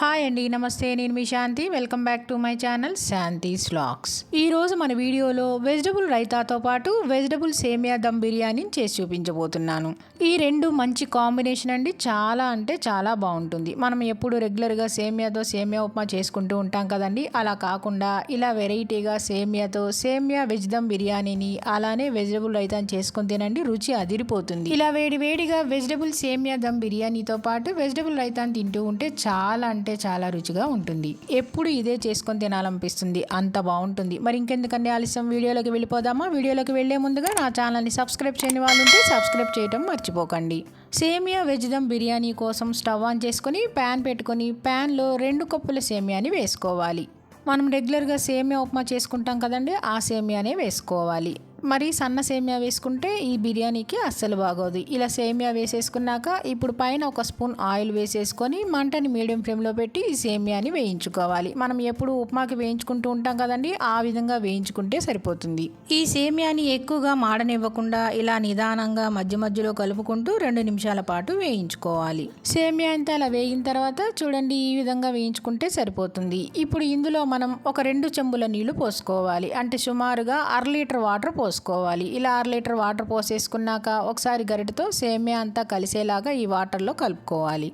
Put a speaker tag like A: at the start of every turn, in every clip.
A: Hi అండి నమస్తే. నేను మీ Shanti. Welcome back to my channel Shanti slacks ఈరోజు మన వీడియోలో వెజిటబుల్ రైతాతో పాటు వెజిటబుల్ సేమియా దమ్ బిర్యానీ చేసి చూపించబోతున్నాను. ఈ రెండు మంచి కాంబినేషన్ అండి. చాలా అంటే చాలా బాగుంటుంది. మనం ఎప్పుడు రెగ్యులర్గా సేమియాతో సేమియా ఉప్మా చేసుకుంటూ ఉంటాం కదండి. అలా కాకుండా ఇలా వెరైటీగా సేమియాతో సేమియా వెజ్ దమ్ బిర్యానీని అలానే వెజిటబుల్ రైతాని చేసుకుని తినండి. రుచి అదిరిపోతుంది. ఇలా వేడి వేడిగా వెజిటబుల్ సేమియా దమ్ బిర్యానీతో పాటు వెజిటబుల్ రైతాన్ని తింటూ ఉంటే చాలా అంటే అంటే చాలా రుచిగా ఉంటుంది. ఎప్పుడు ఇదే చేసుకొని తినాలనిపిస్తుంది. అంత బాగుంటుంది. మరి ఇంకెందుకండి ఆలస్యం? వీడియోలోకి వెళ్ళిపోదామా? వీడియోలోకి వెళ్ళే ముందుగా నా ఛానల్ని సబ్స్క్రైబ్ చేయని వాళ్ళు ఉంటే సబ్స్క్రైబ్ చేయడం మర్చిపోకండి. సేమియా వెజ్ దమ్ బిర్యానీ కోసం స్టవ్ ఆన్ చేసుకొని ప్యాన్ పెట్టుకొని ప్యాన్లో రెండు కప్పుల సేమియాని వేసుకోవాలి. మనం రెగ్యులర్గా సేమియా ఉప్మా చేసుకుంటాం కదండి ఆ సేమియానే వేసుకోవాలి. మరి సన్న సేమియా వేసుకుంటే ఈ బిర్యానీకి అస్సలు బాగోదు. ఇలా సేమియా వేసేసుకున్నాక ఇప్పుడు పైన ఒక స్పూన్ ఆయిల్ వేసేసుకొని మంటని మీడియం ఫ్లేమ్లో పెట్టి ఈ సేమియాని వేయించుకోవాలి. మనం ఎప్పుడు ఉప్మాకి వేయించుకుంటూ ఉంటాం కదండి ఆ విధంగా వేయించుకుంటే సరిపోతుంది. ఈ సేమియాని ఎక్కువగా మాడనివ్వకుండా ఇలా నిదానంగా మధ్య మధ్యలో కలుపుకుంటూ రెండు నిమిషాల పాటు వేయించుకోవాలి. సేమియా అంతా అలా వేగిన తర్వాత చూడండి ఈ విధంగా వేయించుకుంటే సరిపోతుంది. ఇప్పుడు ఇందులో మనం ఒక రెండు చెంబుల నీళ్ళు పోసుకోవాలి. అంటే సుమారుగా అర లీటర్ వాటర్ పోసుకోవాలి. పోసుకోవాలి. ఇలా అర లీటర్ వాటర్ పోసేసుకున్నాక ఒకసారి గరిటతో సేమియా అంతా కలిసేలాగా ఈ వాటర్లో కలుపుకోవాలి.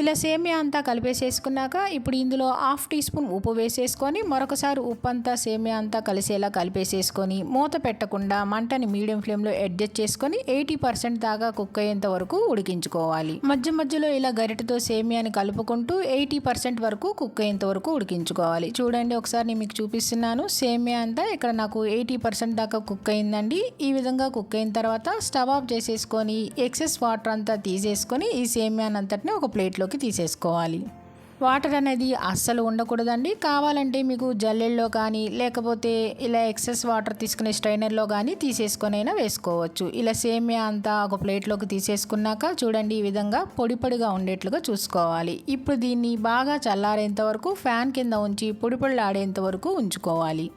A: ఇలా సేమియా అంతా కలిపేసేసుకున్నాక ఇప్పుడు ఇందులో హాఫ్ టీ స్పూన్ ఉప్పు వేసేసుకొని మరొకసారి ఉప్పు అంతా సేమియా అంతా కలిసేలా కలిపేసేసుకొని మూత పెట్టకుండా మంటని మీడియం ఫ్లేమ్లో అడ్జస్ట్ చేసుకొని ఎయిటీ పర్సెంట్ దాకా కుక్ అయ్యేంత వరకు ఉడికించుకోవాలి. మధ్య మధ్యలో ఇలా గరిటతో సేమియాని కలుపుకుంటూ ఎయిటీ పర్సెంట్ వరకు కుక్ అయ్యేంత వరకు ఉడికించుకోవాలి. చూడండి ఒకసారి నేను మీకు చూపిస్తున్నాను. సేమియా అంతా ఇక్కడ నాకు ఎయిటీ పర్సెంట్ దాకా కుక్ అయిందండి. ఈ విధంగా కుక్ అయిన తర్వాత స్టవ్ ఆఫ్ చేసేసుకొని ఎక్సెస్ వాటర్ అంతా తీసేసుకొని ఈ సేమియాని అంతటిని ఒక ప్లేట్లోకి తీసేసుకోవాలి. వాటర్ అనేది అస్సలు ఉండకూడదండి. కావాలంటే మీకు జల్లెల్లో కానీ లేకపోతే ఇలా ఎక్సెస్ వాటర్ తీసుకునే స్ట్రైనర్లో కానీ తీసేసుకొనైనా వేసుకోవచ్చు. ఇలా సేమియా అంతా ఒక ప్లేట్లోకి తీసేసుకున్నాక చూడండి ఈ విధంగా పొడి పొడిగా ఉండేట్లుగా చూసుకోవాలి. ఇప్పుడు దీన్ని బాగా చల్లారేంత వరకు ఫ్యాన్ కింద ఉంచి పొడి పొడిలాడేంత వరకు ఉంచుకోవాలి.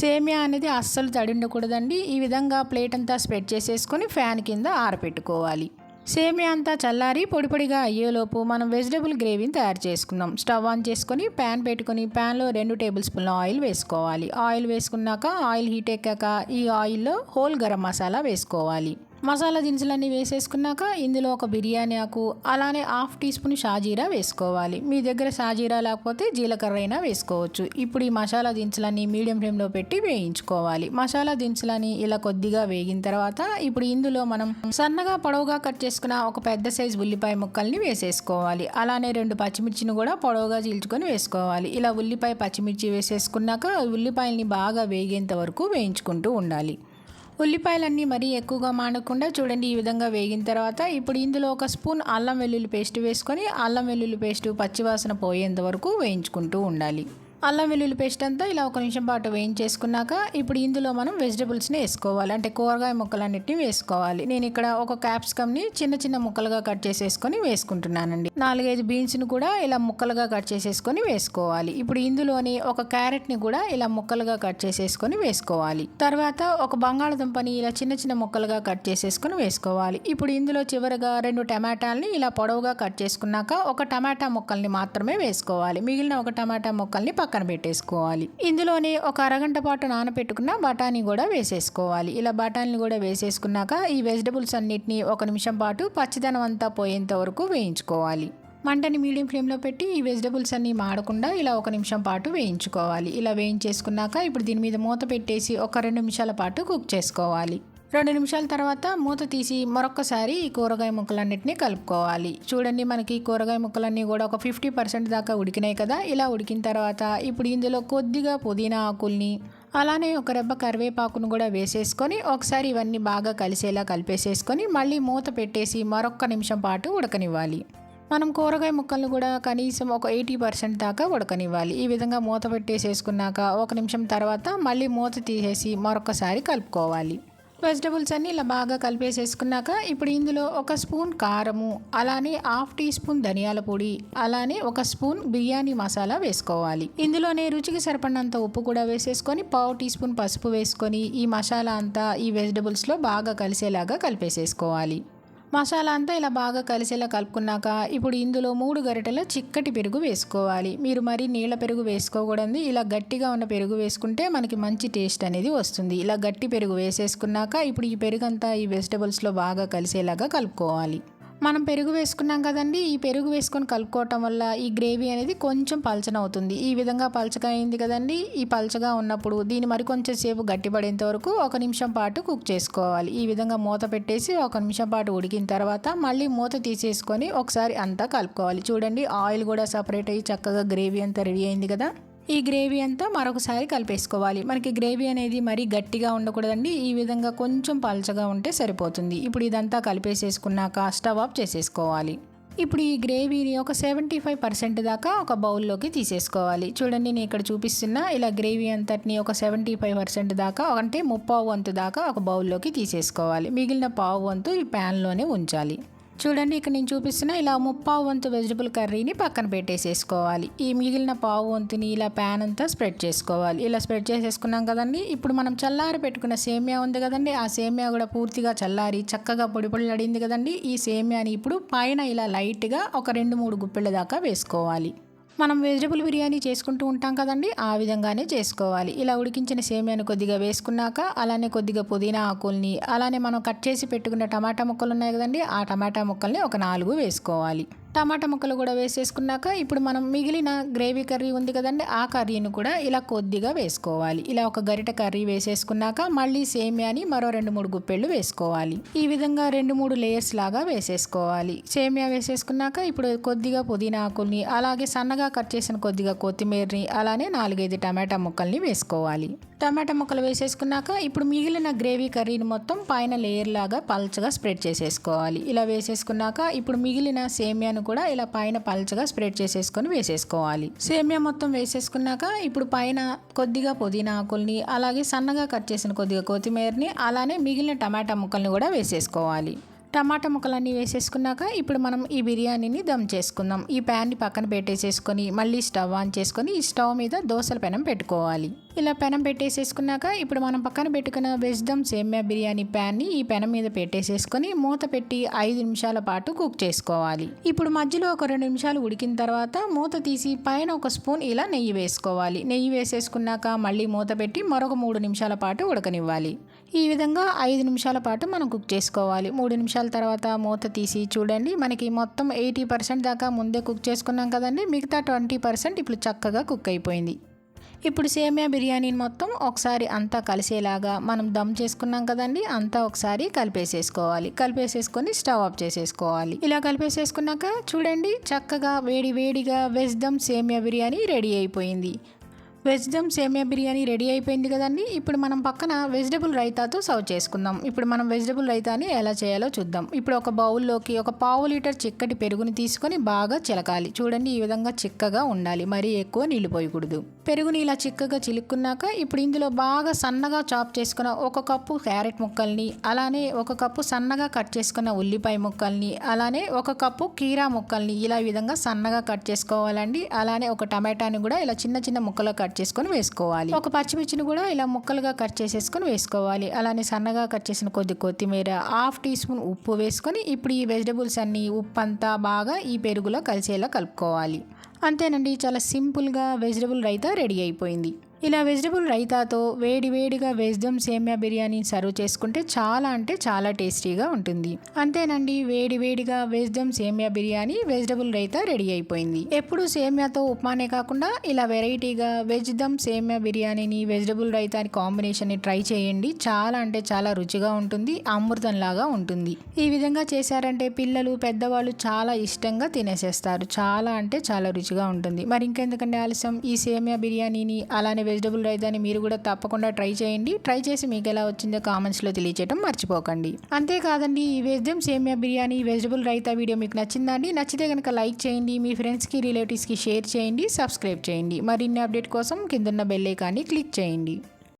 A: సేమియా అనేది అస్సలు తడి ఉండకూడదండి ఈ విధంగా ప్లేట్ అంతా స్ప్రెడ్ చేసేసుకొని ఫ్యాన్ కింద ఆరపెట్టుకోవాలి. సేమియా అంతా చల్లారి పొడిపొడిగా అయ్యేలోపు మనం వెజిటబుల్ గ్రేవీని తయారు చేసుకుందాం. స్టవ్ ఆన్ చేసుకొని ప్యాన్ పెట్టుకొని ప్యాన్లో రెండు టేబుల్ స్పూన్ల ఆయిల్ వేసుకోవాలి. ఆయిల్ వేసుకున్నాక ఆయిల్ హీట్ ఎక్కాక ఈ ఆయిల్లో హోల్ గరం మసాలా వేసుకోవాలి. మసాలా దినుసులన్నీ వేసేసుకున్నాక ఇందులో ఒక బిర్యానీ ఆకు అలానే హాఫ్ టీ స్పూన్ షాజీరా వేసుకోవాలి. మీ దగ్గర షాజీరా లేకపోతే జీలకర్ర అయినా వేసుకోవచ్చు. ఇప్పుడు ఈ మసాలా దినుసులన్నీ మీడియం ఫ్లేమ్లో పెట్టి వేయించుకోవాలి. మసాలా దినుసులని ఇలా కొద్దిగా వేగిన తర్వాత ఇప్పుడు ఇందులో మనం సన్నగా పొడవుగా కట్ చేసుకున్న ఒక పెద్ద సైజు ఉల్లిపాయ ముక్కల్ని వేసేసుకోవాలి. అలానే రెండు పచ్చిమిర్చిని కూడా పొడవుగా చీల్చుకొని వేసుకోవాలి. ఇలా ఉల్లిపాయ పచ్చిమిర్చి వేసేసుకున్నాక ఉల్లిపాయల్ని బాగా వేగేంత వరకు వేయించుకుంటూ ఉండాలి. ఉల్లిపాయలన్నీ మరీ ఎక్కువగా మాడకుండా చూడండి ఈ విధంగా వేగిన తర్వాత ఇప్పుడు ఇందులో ఒక స్పూన్ అల్లం వెల్లుల్లి పేస్ట్ వేసుకొని అల్లం వెల్లుల్లి పేస్ట్ పచ్చివాసన పోయేంత వరకు వేయించుకుంటూ ఉండాలి. అల్లం వెల్లుల్లి పేస్ట్ అంతా ఇలా ఒక నిమిషం పాటు వేయించేసుకున్నాక ఇప్పుడు ఇందులో మనం వెజిటబుల్స్ని వేసుకోవాలి. అంటే కూరగాయ ముక్కలన్నిటిని వేసుకోవాలి. నేను ఇక్కడ ఒక క్యాప్సికమ్ని చిన్న చిన్న ముక్కలుగా కట్ చేసేసుకొని వేసుకుంటున్నానండి. నాలుగైదు బీన్స్ని కూడా ఇలా ముక్కలుగా కట్ చేసేసుకొని వేసుకోవాలి. ఇప్పుడు ఇందులోని ఒక క్యారెట్ని కూడా ఇలా ముక్కలుగా కట్ చేసేసుకొని వేసుకోవాలి. తర్వాత ఒక బంగాళదుంపని ఇలా చిన్న చిన్న ముక్కలుగా కట్ చేసేసుకొని వేసుకోవాలి. ఇప్పుడు ఇందులో చివరిగా రెండు టమాటాలని ఇలా పొడవుగా కట్ చేసుకున్నాక ఒక టమాటా ముక్కల్ని మాత్రమే వేసుకోవాలి. మిగిలిన ఒక టమాటా ముక్కల్ని పక్కన పెట్టేసుకోవాలి ఇందులోనే ఒక అరగంట పాటు నానబెట్టుకున్న బఠానీ కూడా వేసేసుకోవాలి. ఇలా బఠానీలు కూడా వేసేసుకున్నాక ఈ వెజిటబుల్స్ అన్నిటిని ఒక నిమిషం పాటు పచ్చిదనం అంతా పోయేంత వరకు వేయించుకోవాలి. మంటని మీడియం ఫ్లేమ్లో పెట్టి ఈ వెజిటబుల్స్ అన్నీ మాడకుండా ఇలా ఒక నిమిషం పాటు వేయించుకోవాలి. ఇలా వేయించేసుకున్నాక ఇప్పుడు దీని మీద మూత పెట్టేసి ఒక రెండు నిమిషాల పాటు కుక్ చేసుకోవాలి. రెండు నిమిషాల తర్వాత మూత తీసి మరొకసారి ఈ కూరగాయ ముక్కలన్నింటినీ కలుపుకోవాలి. చూడండి మనకి కూరగాయ ముక్కలన్నీ కూడా ఒక ఫిఫ్టీ పర్సెంట్ దాకా ఉడికినాయి కదా? ఇలా ఉడికిన తర్వాత ఇప్పుడు ఇందులో కొద్దిగా పుదీనా ఆకుల్ని అలానే ఒక రెబ్బ కరివేపాకును కూడా వేసేసుకొని ఒకసారి ఇవన్నీ బాగా కలిసేలా కలిపేసేసుకొని మళ్ళీ మూత పెట్టేసి మరొక్క నిమిషం పాటు ఉడకనివ్వాలి. మనం కూరగాయ ముక్కలను కూడా కనీసం ఒక ఎయిటీ పర్సెంట్ దాకా ఉడకనివ్వాలి. ఈ విధంగా మూత పెట్టేసేసుకున్నాక ఒక నిమిషం తర్వాత మళ్ళీ మూత తీసేసి మరొకసారి కలుపుకోవాలి. వెజిటబుల్స్ అన్ని ఇలా బాగా కలిపేసేసుకున్నాక ఇప్పుడు ఇందులో ఒక స్పూన్ కారము అలానే హాఫ్ టీ స్పూన్ ధనియాల పొడి అలానే ఒక స్పూన్ బిర్యానీ మసాలా వేసుకోవాలి. ఇందులోనే రుచికి సరిపడినంత ఉప్పు కూడా వేసేసుకొని పావు టీ స్పూన్ పసుపు వేసుకొని ఈ మసాలా అంతా ఈ వెజిటబుల్స్లో బాగా కలిసేలాగా కలిపేసేసుకోవాలి. మసాలా అంతా ఇలా బాగా కలిసేలా కలుపుకున్నాక ఇప్పుడు ఇందులో మూడు గరిటెల చిక్కటి పెరుగు వేసుకోవాలి. మీరు మరి నీళ్ళ పెరుగు వేసుకోకూడదు ఇలా గట్టిగా ఉన్న పెరుగు వేసుకుంటే మనకి మంచి టేస్ట్ అనేది వస్తుంది. ఇలా గట్టి పెరుగు వేసేసుకున్నాక ఇప్పుడు ఈ పెరుగు అంతా ఈ వెజిటబుల్స్లో బాగా కలిసేలాగా కలుపుకోవాలి. మనం పెరుగు వేసుకున్నాం కదండి ఈ పెరుగు వేసుకొని కలుపుకోవటం వల్ల ఈ గ్రేవీ అనేది కొంచెం పలచన అవుతుంది ఈ విధంగా పలచగా అయింది కదండి ఈ పలచగా ఉన్నప్పుడు దీన్ని మరికొంచెం సేపు గట్టిపడేంత వరకు ఒక నిమిషం పాటు కుక్ చేసుకోవాలి. ఈ విధంగా మూత పెట్టేసి ఒక నిమిషం పాటు ఉడికిన తర్వాత మళ్ళీ మూత తీసేసుకొని ఒకసారి అంతా కలుపుకోవాలి. చూడండి ఆయిల్ కూడా సపరేట్ అయ్యి చక్కగా గ్రేవీ అంతా రెడీ అయింది కదా. ఈ గ్రేవీ అంతా మరొకసారి కలిపేసుకోవాలి. మనకి గ్రేవీ అనేది మరీ గట్టిగా ఉండకూడదండి. ఈ విధంగా కొంచెం పలచగా ఉంటే సరిపోతుంది. ఇప్పుడు ఇదంతా కలిపేసేసుకున్నాక స్టవ్ ఆఫ్ చేసేసుకోవాలి. ఇప్పుడు ఈ గ్రేవీని ఒక సెవెంటీ ఫైవ్ పర్సెంట్ దాకా ఒక బౌల్లోకి తీసేసుకోవాలి. చూడండి నేను ఇక్కడ చూపిస్తున్నా. ఇలా గ్రేవీ అంతటిని ఒక సెవెంటీ ఫైవ్ పర్సెంట్ దాకా అంటే ముప్పావు వంతు దాకా ఒక బౌల్లోకి తీసేసుకోవాలి. మిగిలిన పావు వంతు ఈ ప్యాన్లోనే ఉంచాలి. చూడండి ఇక్కడ నేను చూపిస్తున్న ఇలా ముప్పావు వంతు వెజిటబుల్ కర్రీని పక్కన పెట్టేసేసుకోవాలి. ఈ మిగిలిన పావు వంతుని ఇలా ప్యాన్ అంతా స్ప్రెడ్ చేసుకోవాలి. ఇలా స్ప్రెడ్ చేసేసుకున్నాం కదండి ఇప్పుడు మనం చల్లారి పెట్టుకున్న సేమియా ఉంది కదండి ఆ సేమియా కూడా పూర్తిగా చల్లారి చక్కగా పొడి పొడి అడింది కదండి. ఈ సేమియాని ఇప్పుడు పైన ఇలా లైట్గా ఒక రెండు మూడు గుప్పెళ్ళ దాకా వేసుకోవాలి. మనం వెజిటబుల్ బిర్యానీ చేసుకుంటూ ఉంటాం కదండి ఆ విధంగానే చేసుకోవాలి. ఇలా ఉడికించిన సేమియాను కొద్దిగా వేసుకున్నాక అలానే కొద్దిగా పుదీనా ఆకుల్ని అలానే మనం కట్ చేసి పెట్టుకున్న టమాటా ముక్కలు ఉన్నాయి కదండి ఆ టమాటా ముక్కల్ని ఒక నాలుగు వేసుకోవాలి. టమాటా ముక్కలు కూడా వేసేసుకున్నాక ఇప్పుడు మనం మిగిలిన గ్రేవీ కర్రీ ఉంది కదండి ఆ కర్రీని కూడా ఇలా కొద్దిగా వేసుకోవాలి. ఇలా ఒక గరిట కర్రీ వేసేసుకున్నాక మళ్ళీ సేమియాని మరో రెండు మూడు గుప్పెళ్ళు వేసుకోవాలి. ఈ విధంగా రెండు మూడు లేయర్స్ లాగా వేసేసుకోవాలి. సేమియా వేసేసుకున్నాక ఇప్పుడు కొద్దిగా పుదీనా ఆకుల్ని అలాగే సన్నగా కట్ చేసిన కొద్దిగా కొత్తిమీరని అలానే నాలుగైదు టమాటా ముక్కల్ని వేసుకోవాలి. టమాటా ముక్కలు వేసేసుకున్నాక ఇప్పుడు మిగిలిన గ్రేవీ కర్రీని మొత్తం పైన లేయర్ లాగా పల్చగా స్ప్రెడ్ చేసేసుకోవాలి. ఇలా వేసేసుకున్నాక ఇప్పుడు మిగిలిన సేమియాను కూడా ఇలా పైన పల్చగా స్ప్రెడ్ చేసేసుకొని వేసేసుకోవాలి. సేమియా మొత్తం వేసేసుకున్నాక ఇప్పుడు పైన కొద్దిగా పుదీనా ఆకుల్ని అలాగే సన్నగా కట్ చేసిన కొద్దిగా కొత్తిమీరని అలానే మిగిలిన టమాటా ముక్కల్ని కూడా వేసేసుకోవాలి. టమాటా ముక్కలన్నీ వేసేసుకున్నాక ఇప్పుడు మనం ఈ బిర్యానీని దమ్ చేసుకుందాం. ఈ ప్యాన్ని పక్కన పెట్టేసేసుకొని మళ్ళీ స్టవ్ ఆన్ చేసుకొని ఈ స్టవ్ మీద దోశల పెనం పెట్టుకోవాలి. ఇలా పెనం పెట్టేసేసుకున్నాక ఇప్పుడు మనం పక్కన పెట్టుకున్న వెజ్ దమ్ సేమ్యా బిర్యానీ ప్యాన్ని ఈ పెనం మీద పెట్టేసేసుకొని మూత పెట్టి ఐదు నిమిషాల పాటు కుక్ చేసుకోవాలి. ఇప్పుడు మధ్యలో ఒక రెండు నిమిషాలు ఉడికిన తర్వాత మూత తీసి పైన ఒక స్పూన్ ఇలా నెయ్యి వేసుకోవాలి. నెయ్యి వేసేసుకున్నాక మళ్ళీ మూత పెట్టి మరొక మూడు నిమిషాల పాటు ఉడకనివ్వాలి. ఈ విధంగా ఐదు నిమిషాల పాటు మనం కుక్ చేసుకోవాలి. మూడు నిమిషాల తర్వాత మూత తీసి చూడండి. మనకి మొత్తం ఎయిటీ పర్సెంట్ దాకా ముందే కుక్ చేసుకున్నాం కదండి. మిగతా ట్వంటీ పర్సెంట్ ఇప్పుడు చక్కగా కుక్ అయిపోయింది. ఇప్పుడు సేమియా బిర్యానీని మొత్తం ఒకసారి అంతా కలిసేలాగా మనం దమ్ చేసుకున్నాం కదండి. అంతా ఒకసారి కలిపేసేసుకోవాలి. కలిపేసేసుకొని స్టవ్ ఆఫ్ చేసేసుకోవాలి. ఇలా కలిపేసేసుకున్నాక చూడండి చక్కగా వేడి వేడిగా వెజ్ దమ్ సేమియా బిర్యానీ రెడీ అయిపోయింది. వెజ్ సేమియా బిర్యానీ రెడీ అయిపోయింది కదండి. ఇప్పుడు మనం పక్కన వెజిటబుల్ రైతాతో సర్వ్ చేసుకుందాం. ఇప్పుడు మనం వెజిటబుల్ రైతాని ఎలా చేయాలో చూద్దాం. ఇప్పుడు ఒక బౌల్లోకి ఒక పావు లీటర్ చిక్కటి పెరుగుని తీసుకొని బాగా చిలకాలి. చూడండి ఈ విధంగా చిక్కగా ఉండాలి. మరీ ఎక్కువ నీళ్ళు పోయకూడదు. పెరుగుని ఇలా చిక్కగా చిలుక్కున్నాక ఇప్పుడు ఇందులో బాగా సన్నగా చాప్ చేసుకున్న ఒక కప్పు క్యారెట్ ముక్కల్ని అలానే ఒక కప్పు సన్నగా కట్ చేసుకున్న ఉల్లిపాయ ముక్కల్ని అలానే ఒక కప్పు కీరా ముక్కల్ని ఇలా విధంగా సన్నగా కట్ చేసుకోవాలండి. అలానే ఒక టమాటాని కూడా ఇలా చిన్న చిన్న ముక్కలు కట్ కట్ చేసుకొని వేసుకోవాలి. ఒక పచ్చిమిర్చిని కూడా ఇలా ముక్కలుగా కట్ చేసేసుకొని వేసుకోవాలి. అలానే సన్నగా కట్ చేసిన కొద్ది కొత్తిమీర హాఫ్ టీ స్పూన్ ఉప్పు వేసుకొని ఇప్పుడు ఈ వెజిటబుల్స్ అన్ని ఉప్పు అంతా బాగా ఈ పెరుగులో కలిసేలా కలుపుకోవాలి. అంతేనండి చాలా సింపుల్గా వెజిటబుల్ రైతా రెడీ అయిపోయింది. ఇలా వెజిటబుల్ రైతాతో వేడి వేడిగా వెజ్దమ్ సేమ్యా బిర్యానీ సర్వ్ చేసుకుంటే చాలా అంటే చాలా టేస్టీగా ఉంటుంది. అంతేనండి వేడి వేడిగా వెజ్దమ్ సేమ్యా బిర్యానీ వెజిటబుల్ రైతా రెడీ అయిపోయింది. ఎప్పుడు సేమ్యాతో ఉప్మానే కాకుండా ఇలా వెరైటీగా వెజ్ దమ్ సేమ్యా బిర్యానీని వెజిటబుల్ రైతాని కాంబినేషన్ని ట్రై చేయండి. చాలా అంటే చాలా రుచిగా ఉంటుంది అమృతంలాగా ఉంటుంది. ఈ విధంగా చేశారంటే పిల్లలు పెద్దవాళ్ళు చాలా ఇష్టంగా తినేసేస్తారు. చాలా అంటే చాలా రుచిగా ఉంటుంది. మరి ఇంకెందుకంటే ఆలస్యం? ఈ సేమియా బిర్యానీని అలానే వెజిటబుల్ రైతాని మీరు కూడా తప్పకుండా ట్రై చేయండి. ట్రై చేసి మీకు ఎలా వచ్చిందో కామెంట్స్లో తెలియచేయడం మర్చిపోకండి. అంతేకాదండి ఈ వేద్యం సేమియా బిర్యానీ వెజిటబుల్ రైతా వీడియో మీకు నచ్చిందా అండి నచ్చితే కనుక లైక్ చేయండి. మీ ఫ్రెండ్స్కి రిలేటివ్స్కి షేర్ చేయండి. సబ్స్క్రైబ్ చేయండి. మరిన్ని అప్డేట్ కోసం కిందన్న బెల్ ఐకాన్ని క్లిక్ చేయండి.